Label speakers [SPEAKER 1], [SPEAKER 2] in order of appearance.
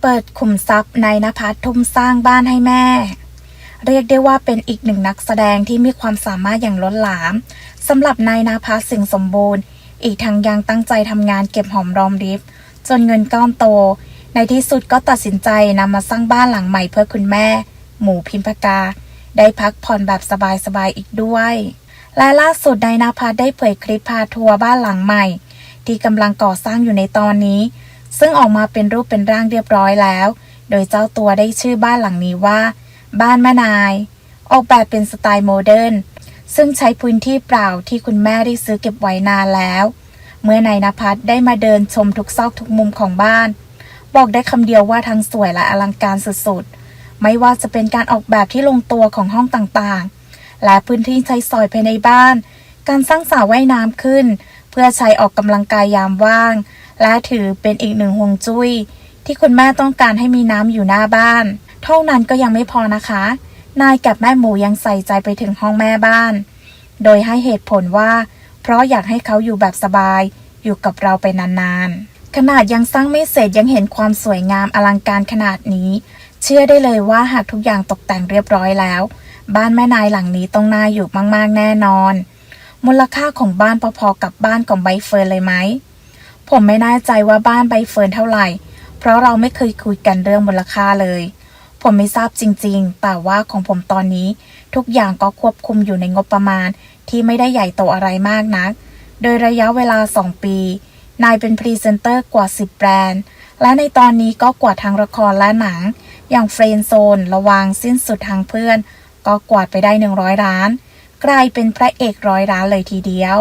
[SPEAKER 1] เปิดขุมทรัพย์ในนภัสทุ่มสร้างบ้านให้แม่ เรียกได้ว่าเป็นอีกหนึ่งนักแสดงที่มีความสามารถอย่างล้นหลามสำหรับนายนาภัสสิ่งสมบูรณ์ อีกทั้งยังตั้งใจทำงานเก็บหอมรอมริบ จนเงินก้อนโต ในที่สุดก็ตัดสินใจนำมาสร้างบ้านหลังใหม่เพื่อคุณแม่ หมูพิมพกา ได้พักผ่อนแบบสบายๆอีกด้วย และล่าสุดนายนาภัสได้เผยคลิปพาทัวร์บ้านหลังใหม่ ที่กำลังก่อสร้างอยู่ในตอนนี้ ซึ่งออกมาเป็นรูปเป็นร่างเรียบร้อยแล้ว โดยเจ้าตัวได้ชื่อบ้านหลังนี้ว่า บ้านแม่นาย ออกแบบเป็นสไตล์โมเดิร์นซึ่งใช้พื้นที่เปล่าที่คุณแม่ได้ซื้อเก็บไว้นานแล้ว เมื่อนายนภัสได้มาเดินชมทุกซอกทุกมุมของบ้าน บอกได้คำเดียวว่าทั้งสวยและอลังการสุดๆ ไม่ว่าจะเป็นการออกแบบที่ลงตัวของห้องต่างๆ และพื้นที่ใช้สอยภายในบ้าน การสร้างสระว่ายน้ำขึ้น เพื่อใช้ออกกำลังกายยามว่าง และถือเป็นอีกหนึ่งห่วงจุ้ย ที่คุณแม่ต้องการให้มีน้ำอยู่หน้าบ้าน เท่านั้นก็ยังไม่พอนะคะ นายกับแม่หมูยังใส่ใจไปถึงห้องแม่บ้าน โดยให้เหตุผลว่า เพราะอยากให้เขาอยู่แบบสบาย อยู่กับเราไปนานๆ ขนาดยังสร้างไม่เสร็จยังเห็นความสวยงามอลังการขนาดนี้ เชื่อได้เลยว่าหากทุกอย่างตกแต่งเรียบร้อยแล้ว บ้านแม่นายหลังนี้ต้องน่าอยู่มากๆแน่นอน มูลค่าของบ้านพอๆกับบ้านของใบเฟิร์นเลยไหม ผมไม่แน่ใจว่าบ้านใบเฟิร์นเท่าไหร่ เพราะเราไม่เคยคุยกันเรื่องมูลค่าเลย ผมไม่ทราบจริงๆ แต่ว่าของผมตอนนี้ ทุกอย่างก็ควบคุมอยู่ในงบประมาณที่ไม่ได้ใหญ่โตอะไรมากนัก โดยระยะเวลา 2 ปี นายเป็นพรีเซนเตอร์กว่า 10 แบรนด์ และในตอนนี้ก็กวาดทั้งละครและหนัง อย่างเฟรนโซน ระวางสิ้นสุดทางเพื่อน ก็กวาดไปได้ 100 ล้าน กลายเป็นพระเอกร้อยล้านเลยทีเดียว